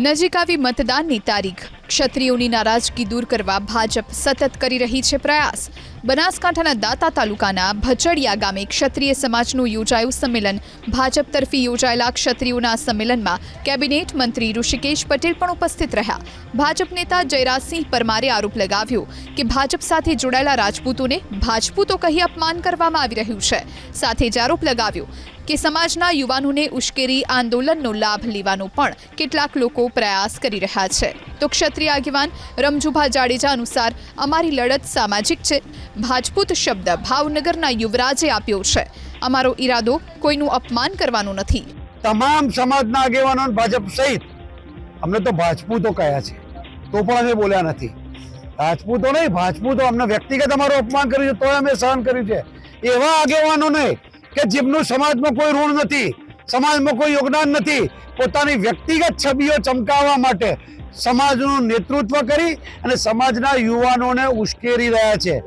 નજીક આવી મતદાનની તારીખ. ક્ષત્રિયોની નારાજગી દૂર કરવા ભાજપ સતત કરી રહી છે પ્રયાસ. બનાસકાંઠાના દાતા તાલુકાના ભચડિયા ગામે ક્ષત્રિય સમાજનું યોજાયું સંમેલન. ભાજપ તરફી યોજાયેલા ક્ષત્રિયોના સંમેલનમાં કેબિનેટ મંત્રી ઋષિકેશ પટેલ પણ ઉપસ્થિત રહ્યા. ભાજપ નેતા જયરાજસિંહ પરમારે આરોપ લગાવ્યો કે ભાજપ સાથે જોડાયેલા રાજપૂતોને ભાજપૂતો કહી અપમાન કરવામાં આવી રહ્યું છે. સાથે જ આરોપ લગાવ્યો કે સમાજના યુવાનોને ઉશ્કેરી આંદોલનનો લાભ લેવાનો પણ કેટલાક લોકો પ્રયાસ કરી રહ્યા છે. તો ક્ષત્રિય આગેવાન રમજુભા જાડેજા અનુસાર અમારી લડત સામાજિક છે. ભાજપૂત શબ્દ ભાવનગરના યુવરાજે આપ્યો છે. અમારો ઈરાદો કોઈનું અપમાન કરવાનો નથી. તમામ સમાજના આગેવાનો ભાજપ સહિત, અમને તો ભાજપૂતો કયા છે. તો પણ અમે બોલ્યા નથી. રાજપૂતો નહીં, ભાજપૂતો અમને વ્યક્તિગત અમારું અપમાન કર્યું છે, તોય અમે સહન કર્યું છે. એવા આગેવાનો નહીં કે જેમનું સમાજમાં કોઈ ઋણ નથી, સમાજમાં કોઈ યોગદાન નથી, પોતાની વ્યક્તિગત છબીઓ ચમકાવવા માટે સમાજનું નેતૃત્વ કરી અને સમાજના યુવાનોને ઉશ્કેરી રહ્યા છે.